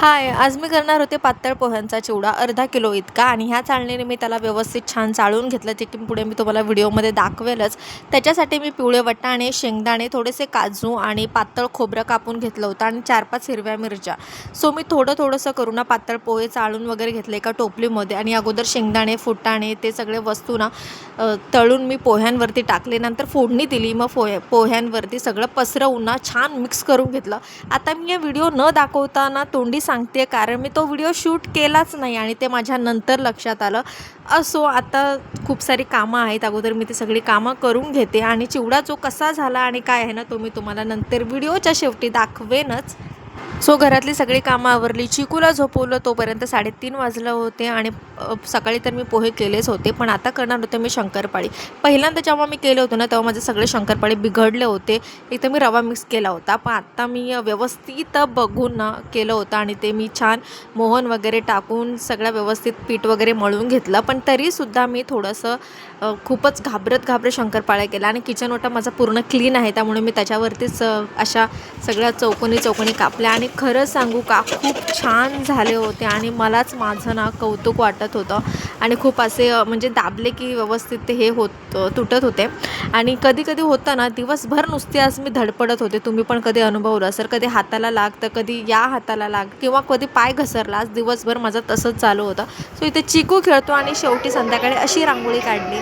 हाय आज मी करणार होते पातळ पोह्यांचा चिवडा. अर्धा किलो इतका आणि ह्या चाळणीने मी त्याला व्यवस्थित छान चाळून घेतलं. जे की पुढे मी तुम्हाला व्हिडिओमध्ये दाखवेलच. त्याच्यासाठी मी पिवळे वटाणे शेंगदाणे थोडेसे काजू आणि पातळ खोबरं कापून घेतलं होतं आणि चार पाच हिरव्या मिरच्या. सो मी थोडं थोडंसं करून ना पातळ पोहे चाळून वगैरे घेतले एका टोपलीमध्ये आणि अगोदर शेंगदाणे फुटाणे ते सगळे वस्तू ना तळून मी पोह्यांवरती टाकले. नंतर फोडणी दिली. मग पोहे पोह्यांवरती सगळं पसरवून ना छान मिक्स करून घेतलं. आता मी या व्हिडिओ न दाखवताना तोंडी सांगते कारण मी तो व्हिडिओ शूट केलाच नाही आणि ते माझ्या नंतर लक्षात आलं. असो आता खूप सारी कामं आहेत अगोदर मी ती सगळी कामं करून घेते. आणि चिवडा जो कसा झाला आणि काय आहे ना तो मी तुम्हाला नंतर व्हिडिओच्या शेवटी दाखवेनच. सो घरातली सगळी कामं आवरली. चिकूला झोपवलं तोपर्यंत साडेतीन वाजलं होते आणि सकाळी तर मी पोहे केलेच होते पण आता करणार होते मी शंकरपाळी. पहिल्यांदा जेव्हा मी केले होते ना तेव्हा माझे सगळे शंकरपाळी बिघडले होते. एक तर मी रवा मिक्स केला होता पण आत्ता मी व्यवस्थित बघून ना केलं होतं आणि ते मी छान मोहन वगैरे टाकून सगळं व्यवस्थित पीठ वगैरे मळून घेतलं. पण तरीसुद्धा मी थोडंसं खूपच घाबरत घाबरत शंकरपाळ्या केला आणि किचन ओटा माझा पूर्ण क्लीन आहे त्यामुळे मी त्याच्यावरतीच अशा सगळ्या चौकोनी चौकोनी कापल्या आणि खरं सांगू का खूप छान झाले होते आणि मलाच माझं ना कौतुक वाटत होतं. आणि खूप असे म्हणजे दाबले की व्यवस्थित ते हे होत तुटत होते. आणि कधी कधी होतं ना दिवसभर नुसते आज मी धडपडत होते. तुम्ही पण कधी अनुभवलं असेल कधी हाताला लाग तर कधी या हाताला लाग किंवा कधी पाय घसरला आज दिवसभर माझं तसंच चालू होतं. सो इथे चिकू खेळतो आणि शेवटी संध्याकाळी अशी रांगोळी काढली.